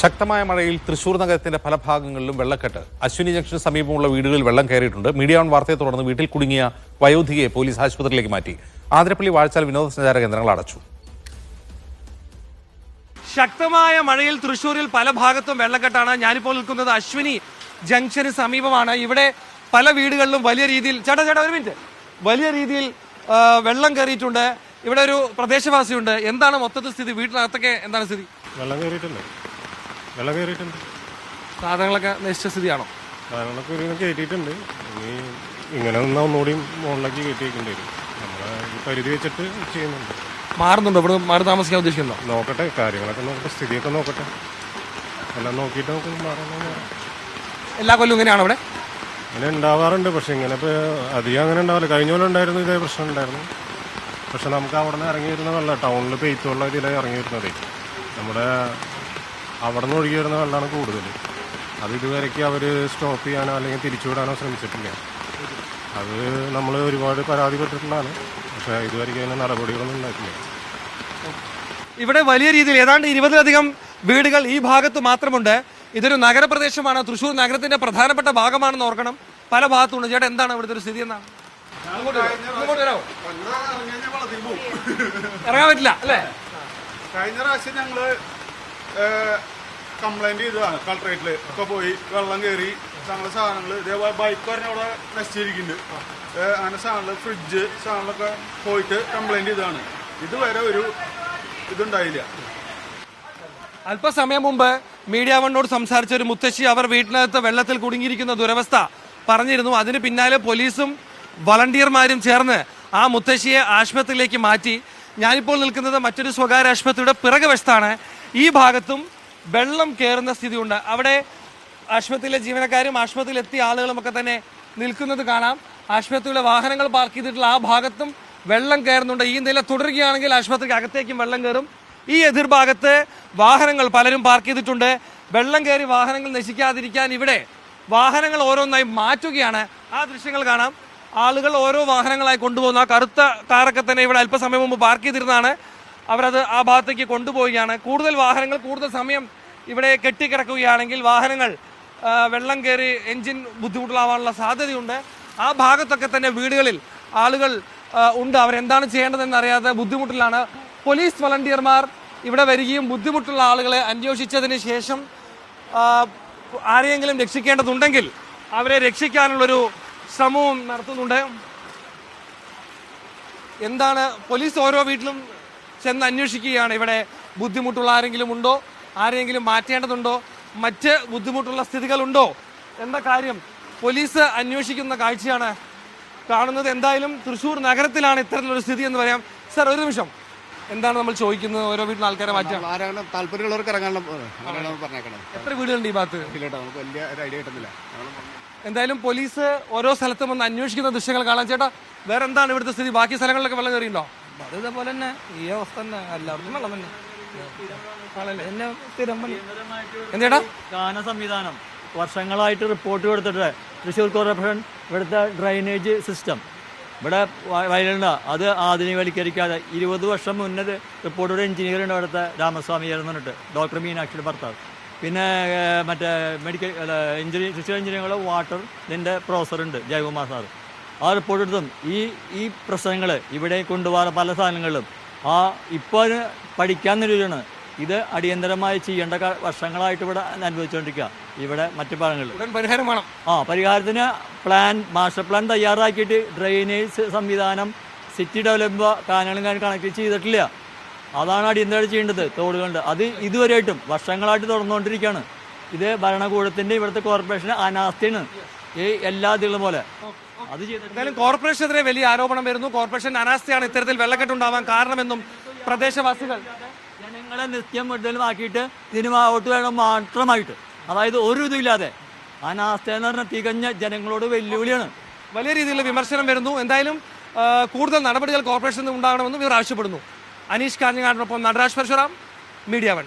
ശക്തമായ മഴയിൽ തൃശൂർ നഗരത്തിന്റെ പല ഭാഗങ്ങളിലും വെള്ളക്കെട്ട്. അശ്വിനി ജംഗ്ഷന് സമീപമുള്ള വീടുകളിൽ വെള്ളം കയറിയിട്ടുണ്ട്. മീഡിയ ഓൺ വാർത്തയെ തുടർന്ന് വീട്ടിൽ കുടുങ്ങിയ വയോധികയെ പോലീസ് ആശുപത്രിയിലേക്ക് മാറ്റി. ആതിരപ്പള്ളി വാഴച്ചാൽ വിനോദസഞ്ചാര കേന്ദ്രങ്ങൾ അടച്ചു. ശക്തമായ മഴയിൽ തൃശൂരിൽ പല ഭാഗത്തും വെള്ളക്കെട്ടാണ്. ഞാനിപ്പോൾ നിൽക്കുന്നത് അശ്വിനി ജംഗ്ഷന് സമീപമാണ്. ഇവിടെ പല വീടുകളിലും വലിയ രീതിയിൽ ചേട്ടാ ചേട്ടാ ഒരു മിനിറ്റ്. വലിയ രീതിയിൽ വെള്ളം കയറിയിട്ടുണ്ട്. ഇവിടെ ഒരു പ്രദേശവാസിയുണ്ട്. എന്താണ് മൊത്തത്തിൽ സ്ഥിതി? വീട്ടിനകത്തൊക്കെ എന്താണ് സ്ഥിതി? വെള്ളം കയറിയിട്ടുണ്ട് വെള്ളം കയറിയിട്ടുണ്ട്. സാധനങ്ങളൊക്കെ നശിച്ച സ്ഥിതിയാണോ? സാധനങ്ങളൊക്കെ ഒരു കയറ്റിയിട്ടുണ്ട്. ഇനി ഇങ്ങനെ നിന്നാൽ ഒന്നുകൂടിയും മുകളിലേക്ക് കയറ്റി വരും. നമ്മളെ ഈ പരിധി വെച്ചിട്ട് ചെയ്യുന്നുണ്ട്. മാറുന്നുണ്ടോ? ഇവിടെ മാറി താമസിക്കാൻ ഉദ്ദേശിക്കുന്നോ നോക്കട്ടെ കാര്യങ്ങളൊക്കെ നോക്കട്ടെ സ്ഥിതിയൊക്കെ നോക്കട്ടെ. എല്ലാം നോക്കിയിട്ട് നമുക്ക് മാറണം മാറാം. എല്ലാ കൊല്ലവും ഇങ്ങനെയാണോ ഇവിടെ? ഇങ്ങനെ ഉണ്ടാവാറുണ്ട്. പക്ഷെ ഇങ്ങനെ ഇപ്പോൾ അധികം അങ്ങനെ ഉണ്ടാവില്ല. കഴിഞ്ഞ പോലെ ഉണ്ടായിരുന്നു ഇതേ പ്രശ്നം ഉണ്ടായിരുന്നു. പക്ഷെ നമുക്ക് അവിടെ നിന്ന് ഇറങ്ങി വരുന്ന വെള്ളം ടൗണിൽ പെയ്ത്തുള്ള ഇതിലാണ് ഇറങ്ങി വരുന്നത്. നമ്മുടെ അവിടെ നിന്ന് ഒഴുകി വരുന്ന വെള്ളമാണ് കൂടുതൽ. അത് ഇതുവരേക്ക് അവർ സ്റ്റോപ്പ് ചെയ്യാനോ അല്ലെങ്കിൽ തിരിച്ചുവിടാനോ ശ്രമിച്ചിട്ടില്ല. അത് നമ്മൾ ഒരുപാട് പരാതിപ്പെട്ടിട്ടുള്ളതാണ് പക്ഷേ ഇതുവരെയ്ക്ക് അതിന് നടപടികളൊന്നും ഉണ്ടായിട്ടില്ല. ഇവിടെ വലിയ രീതിയിൽ ഏതാണ്ട് ഇരുപതിലധികം വീടുകൾ ഈ ഭാഗത്ത് മാത്രമുണ്ട്. ഇതൊരു നഗരപ്രദേശമാണ്. തൃശ്ശൂർ നഗരത്തിന്റെ പ്രധാനപ്പെട്ട ഭാഗമാണെന്ന് ഓർക്കണം. പല ഭാഗത്തുണ്ട് ചേട്ടാ എന്താണ് ഇവിടുത്തെ ഒരു സ്ഥിതി? എന്നാണ്? ഇറങ്ങാൻ പറ്റില്ല അല്ലേ? കഴിഞ്ഞ പ്രാവശ്യം ഞങ്ങൾ കംപ്ലൈന്റ് ചെയ്തതാണ്. കളക്ടറേറ്റിൽ ഒക്കെ പോയി വെള്ളം കയറി ഞങ്ങളുടെ സാധനങ്ങൾ ഇതേപോലെ ബൈക്ക് പറഞ്ഞ അവിടെ നശിച്ചിരിക്കുന്നുണ്ട് അങ്ങനെ സാധനങ്ങൾ ഫ്രിഡ്ജ് സാധനങ്ങളൊക്കെ പോയിട്ട് കംപ്ലൈന്റ് ചെയ്തതാണ്. ഇതുവരെ ഒരു ഇതുണ്ടായില്ല. അല്പസമയം മുമ്പ് മീഡിയ വണ്ണോട് സംസാരിച്ച ഒരു മുത്തശ്ശി അവർ വീട്ടിനകത്ത് വെള്ളത്തിൽ കുടുങ്ങിയിരിക്കുന്ന ദുരവസ്ഥ പറഞ്ഞിരുന്നു. അതിന് പിന്നാലെ പോലീസും വളണ്ടിയർമാരും ചേർന്ന് ആ മുത്തശ്ശിയെ ആശുപത്രിയിലേക്ക് മാറ്റി. ഞാനിപ്പോൾ നിൽക്കുന്നത് മറ്റൊരു സ്വകാര്യ ആശുപത്രിയുടെ പിറകുവശത്താണ് ഈ ഭാഗത്തും വെള്ളം കയറുന്ന സ്ഥിതിയുണ്ട്. അവിടെ ആശുപത്രിയിലെ ജീവനക്കാരും ആശുപത്രിയിൽ എത്തിയ ആളുകളും ഒക്കെ തന്നെ നിൽക്കുന്നത് കാണാം. ആശുപത്രിയിലെ വാഹനങ്ങൾ പാർക്ക് ചെയ്തിട്ടുള്ള ആ ഭാഗത്തും വെള്ളം കയറുന്നുണ്ട്. ഈ നില തുടരുകയാണെങ്കിൽ ആശുപത്രിക്ക് അകത്തേക്കും വെള്ളം കയറും. ഈ എതിർഭാഗത്ത് വാഹനങ്ങൾ പലരും പാർക്ക് ചെയ്തിട്ടുണ്ട്. വെള്ളം കയറി വാഹനങ്ങൾ നശിക്കാതിരിക്കാൻ ഇവിടെ വാഹനങ്ങൾ ഓരോന്നായി മാറ്റുകയാണ്. ആ ദൃശ്യങ്ങൾ കാണാം. ആളുകൾ ഓരോ വാഹനങ്ങളായി കൊണ്ടുപോകുന്ന. ആ കറുത്ത കാറൊക്കെ തന്നെ ഇവിടെ അല്പസമയം മുമ്പ് പാർക്ക് ചെയ്തിരുന്നതാണ്. അവരത് ആ ഭാഗത്തേക്ക് കൊണ്ടുപോവുകയാണ്. കൂടുതൽ വാഹനങ്ങൾ കൂടുതൽ സമയം ഇവിടെ കെട്ടിക്കിടക്കുകയാണെങ്കിൽ വാഹനങ്ങൾ വെള്ളം കയറി എൻജിൻ ബുദ്ധിമുട്ടിലാവാനുള്ള സാധ്യതയുണ്ട്. ആ ഭാഗത്തൊക്കെ തന്നെ വീടുകളിൽ ആളുകൾ ഉണ്ട്. അവരെന്താണ് ചെയ്യേണ്ടതെന്ന് അറിയാതെ ബുദ്ധിമുട്ടിലാണ്. പോലീസ് വളണ്ടിയർമാർ ഇവിടെ വരികയും ബുദ്ധിമുട്ടുള്ള ആളുകളെ അന്വേഷിച്ചതിന് ശേഷം ആരെയെങ്കിലും രക്ഷിക്കേണ്ടതുണ്ടെങ്കിൽ അവരെ രക്ഷിക്കാനുള്ളൊരു ശ്രമവും നടത്തുന്നുണ്ട്. എന്താണ്? പോലീസ് ഓരോ വീട്ടിലും ചെന്ന് അന്വേഷിക്കുകയാണ്. ഇവിടെ ബുദ്ധിമുട്ടുള്ള ആരെങ്കിലും ഉണ്ടോ? ആരെങ്കിലും മാറ്റേണ്ടതുണ്ടോ? മറ്റ് ബുദ്ധിമുട്ടുള്ള സ്ഥിതികളുണ്ടോ? എന്ന കാര്യം പോലീസ് അന്വേഷിക്കുന്ന കാഴ്ചയാണ് കാണുന്നത്. എന്തായാലും തൃശ്ശൂർ നഗരത്തിലാണ് ഇത്തരത്തിലൊരു സ്ഥിതി എന്ന് പറയാം. സർ ഒരു നിമിഷം. എന്താണ് നമ്മൾ ചോദിക്കുന്നത്? ഓരോ വീട്ടിൽ ആൾക്കാരെ മാറ്റാം ആരാണ്? താല്പര്യമുള്ളവർക്ക് പറഞ്ഞേക്കണത് എത്ര വീടുകളുണ്ട് ഈ ഭാഗത്ത്? ഇല്ലേട്ടോ നമുക്ക് വലിയ ഒരു ഐഡിയ കിട്ടുന്നില്ല. ഞങ്ങൾ എന്തായാലും പോലീസ് ഓരോ സ്ഥലത്തും വന്ന് അന്വേഷിക്കുന്ന ദൃശ്യങ്ങൾ കാണാൻ ചേട്ടാ വേറെ എന്താണ് ഇവിടുത്തെ സ്ഥിതി? ബാക്കി സ്ഥലങ്ങളിലൊക്കെ വെള്ളം കയറിയുണ്ടോ അത് ഇതേപോലെ തന്നെ ഈ അവസ്ഥ തന്നെ എല്ലാവർക്കും വെള്ളം തന്നെ. എന്നെ സ്ഥിരം പണി. എന്തേട്ടാ ഗാന സംവിധാനം വർഷങ്ങളായിട്ട് റിപ്പോർട്ട് കൊടുത്തിട്ട് തൃശ്ശൂർ കോർപ്പറേഷൻ ഇവിടുത്തെ ഡ്രൈനേജ് സിസ്റ്റം ഇവിടെ വയലുണ്ട. അത് ആധുനികവൽക്കരിക്കാതെ ഇരുപത് വർഷം മുന്നേ റിപ്പോർട്ടോട് എഞ്ചിനീയർ ഉണ്ട് അവിടുത്തെ രാമസ്വാമി പറഞ്ഞിട്ട് ഡോക്ടർ മീനാക്ഷിയുടെ ഭർത്താവ്. പിന്നെ മറ്റേ medical engineer Thrissur engineering water ഇതിന്റെ പ്രൊഫസറുണ്ട് ജയകുമാർ സാർ ആ റിപ്പോർട്ടെടുത്തും ഈ ഈ പ്രശ്നങ്ങൾ ഇവിടെ കൊണ്ടുപോകാൻ പല സാധനങ്ങളിലും. ആ ഇപ്പോൾ പഠിക്കാൻ നിരൂപമാണ് ഇത് അടിയന്തരമായി ചെയ്യേണ്ട വർഷങ്ങളായിട്ട് ഇവിടെ അനുഭവിച്ചുകൊണ്ടിരിക്കുക ഇവിടെ മറ്റു ഭാഗങ്ങളിൽ പരിഹാരം വേണം. ആ പരിഹാരത്തിന് പ്ലാൻ മാസ്റ്റർ പ്ലാൻ തയ്യാറാക്കിയിട്ട് ഡ്രെയിനേജ് സംവിധാനം സിറ്റി ഡെവലപ്പ് കാനകളും കാര്യം കണക്ട് ചെയ്തിട്ടില്ല. അതാണ് അടിയന്തരമായിട്ട് ചെയ്യേണ്ടത് തോടുകളുണ്ട് അത് ഇതുവരെയായിട്ടും വർഷങ്ങളായിട്ട് തുറന്നുകൊണ്ടിരിക്കുകയാണ് ഇത് ഭരണകൂടത്തിന്റെ ഇവിടുത്തെ കോർപ്പറേഷൻ അനാസ്ഥയാണ്. ഈ എല്ലാ ഇതിലും പോലെ. അത് എന്തായാലും കോർപ്പറേഷനെതിരെ വലിയ ആരോപണം വരുന്നു. കോർപ്പറേഷൻ അനാസ്ഥയാണ് ഇത്തരത്തിൽ വെള്ളക്കെട്ടുണ്ടാവാൻ കാരണമെന്നും പ്രദേശവാസികൾ. ജനങ്ങളെ നിത്യം വിടുതലുമാക്കിയിട്ട് സിനിമ ഇതിന് വോട്ട് വേണം മാത്രമായിട്ട്. അതായത് ഒരു ഇതുമില്ലാതെ അനാസ്ഥ എന്ന് പറഞ്ഞാൽ തികഞ്ഞ ജനങ്ങളോട് വെല്ലുവിളിയാണ്. വലിയ രീതിയിലുള്ള വിമർശനം വരുന്നു. എന്തായാലും കൂടുതൽ നടപടികൾ കോർപ്പറേഷനിൽ നിന്ന് ഉണ്ടാകണമെന്നും ഇവർ ആവശ്യപ്പെടുന്നു. അനീഷ് കാഞ്ഞങ്ങാടിനൊപ്പം നടരാജ് പരശുറാം മീഡിയ വൺ.